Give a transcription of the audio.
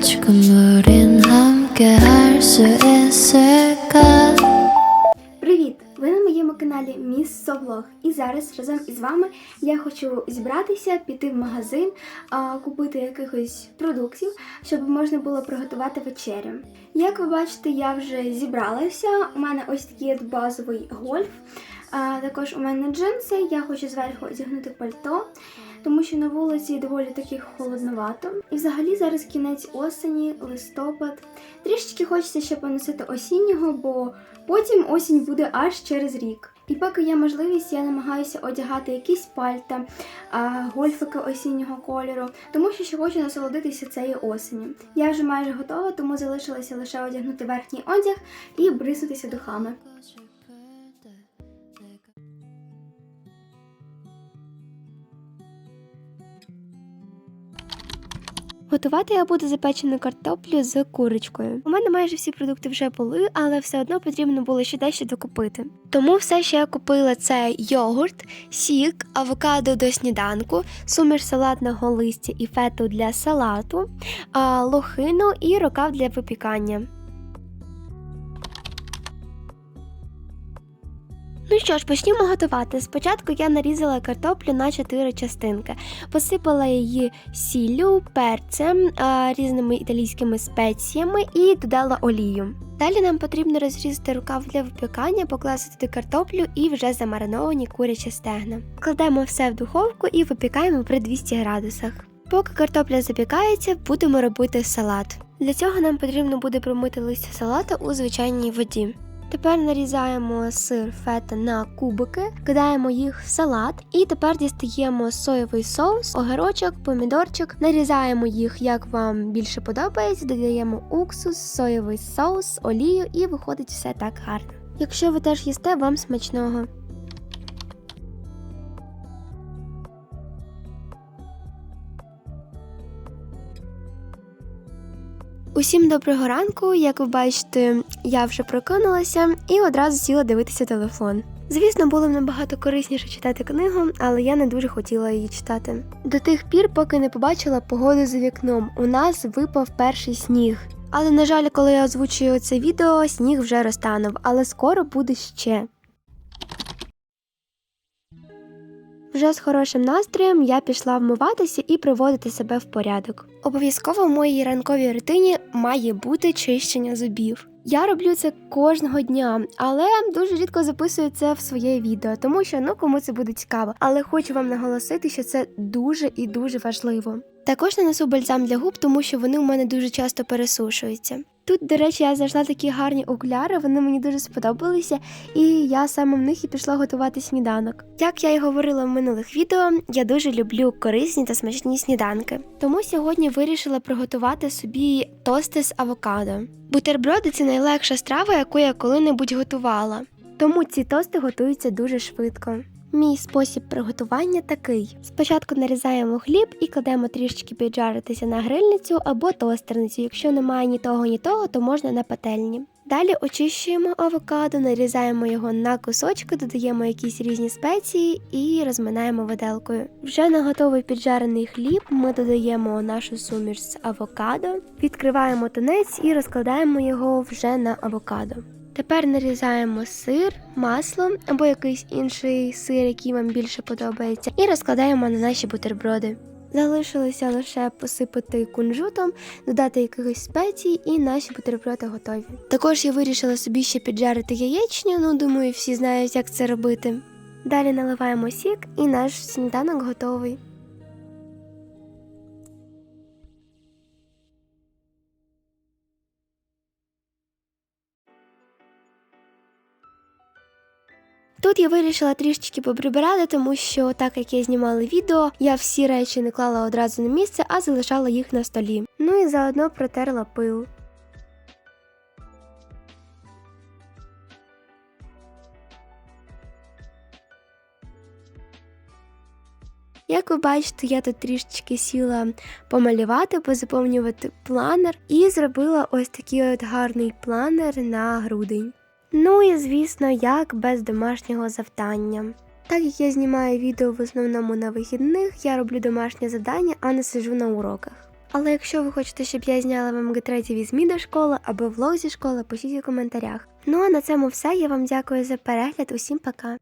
지금 우린 함께 할 수 있을까 Привіт! Ви на моєму каналі Міс Совлог. І зараз разом із вами я хочу зібратися, піти в магазин, а, купити якихось продуктів, щоб можна було приготувати вечерю. Як ви бачите, я вже зібралася. У мене ось такий от базовий гольф. А, також у мене джинси. Я хочу зверху одягнути пальто, тому що на вулиці доволі таки холодновато. І взагалі зараз кінець осені, листопад. Трішечки хочеться ще поносити осіннього, бо Потім осінь буде аж через рік. І поки є можливість, я намагаюся одягати якісь пальта, гольфики осіннього кольору, тому що ще хочу насолодитися цією осені. Я вже майже готова, тому залишилося лише одягнути верхній одяг і бриснутися духами. Готувати я буду запечену картоплю з курочкою. У мене майже всі продукти вже були, але все одно потрібно було ще дещо докупити. Тому все, що я купила, це йогурт, сік, авокадо до сніданку, суміш салатного листя і фету для салату, лохину і рукав для випікання. Ну що ж, почнімо готувати. Спочатку я нарізала картоплю на 4 частинки, посипала її сіллю, перцем, різними італійськими спеціями і додала олію. Далі нам потрібно розрізати рукав для випікання, покласти туди картоплю і вже замариновані курячі стегна. Кладемо все в духовку і випікаємо при 200 градусах. Поки картопля запікається, будемо робити салат. Для цього нам потрібно буде промити листя салата у звичайній воді. Тепер нарізаємо сир фета на кубики, кидаємо їх в салат, і тепер дістаємо соєвий соус, огірочок, помідорчик, нарізаємо їх, як вам більше подобається, додаємо уксус, соєвий соус, олію і виходить все так гарно. Якщо ви теж їсте, вам смачного. Усім доброго ранку. Як ви бачите, я вже прокинулася і одразу сіла дивитися телефон. Звісно, було набагато корисніше читати книгу, але я не дуже хотіла її читати. До тих пір, поки не побачила погоду за вікном. У нас випав перший сніг. Але на жаль, коли я озвучую це відео, сніг вже розтанув, але скоро буде ще. Вже з хорошим настроєм я пішла вмиватися і приводити себе в порядок. Обов'язково в моїй ранковій рутині має бути чищення зубів. Я роблю це кожного дня, але дуже рідко записую це в своє відео, тому що ну кому це буде цікаво. Але хочу вам наголосити, що це дуже і дуже важливо. Також нанесу бальзам для губ, тому що вони у мене дуже часто пересушуються. Тут, до речі, я знайшла такі гарні окуляри, вони мені дуже сподобалися, і я саме в них і пішла готувати сніданок. Як я і говорила в минулих відео, я дуже люблю корисні та смачні сніданки. Тому сьогодні вирішила приготувати собі тости з авокадо. Бутерброди це найлегша страва, яку я коли-небудь готувала. Тому ці тости готуються дуже швидко. Мій спосіб приготування такий: спочатку нарізаємо хліб і кладемо трішечки піджаритися на грильницю або тостерницю. Якщо немає ні того, ні того, то можна на пательні. Далі очищуємо авокадо, нарізаємо його на кусочки, додаємо якісь різні спеції і розминаємо виделкою. Вже на готовий піджарений хліб ми додаємо нашу суміш з авокадо, відкриваємо тунець і розкладаємо його вже на авокадо. Тепер нарізаємо сир, масло або якийсь інший сир, який вам більше подобається, і розкладаємо на наші бутерброди. Залишилося лише посипати кунжутом, додати якихось спецій, і наші бутерброди готові. Також я вирішила собі ще піджарити яєчню, ну думаю, всі знають, як це робити. Далі наливаємо сік, і наш сніданок готовий. Тут я вирішила трішечки поприбирати, тому що так як я знімала відео, я всі речі не клала одразу на місце, а залишала їх на столі. Ну і заодно протерла пил. Як ви бачите, я тут трішечки сіла помалювати, позаповнювати планер і зробила ось такий от гарний планер на грудень. Ну і звісно, як без домашнього завдання. Так як я знімаю відео в основному на вихідних, я роблю домашнє завдання, а не сижу на уроках. Але якщо ви хочете, щоб я зняла вам гетреті візьмі до школи або влог зі школи, пишіть у коментарях. Ну а на цьому все. Я вам дякую за перегляд. Усім пока.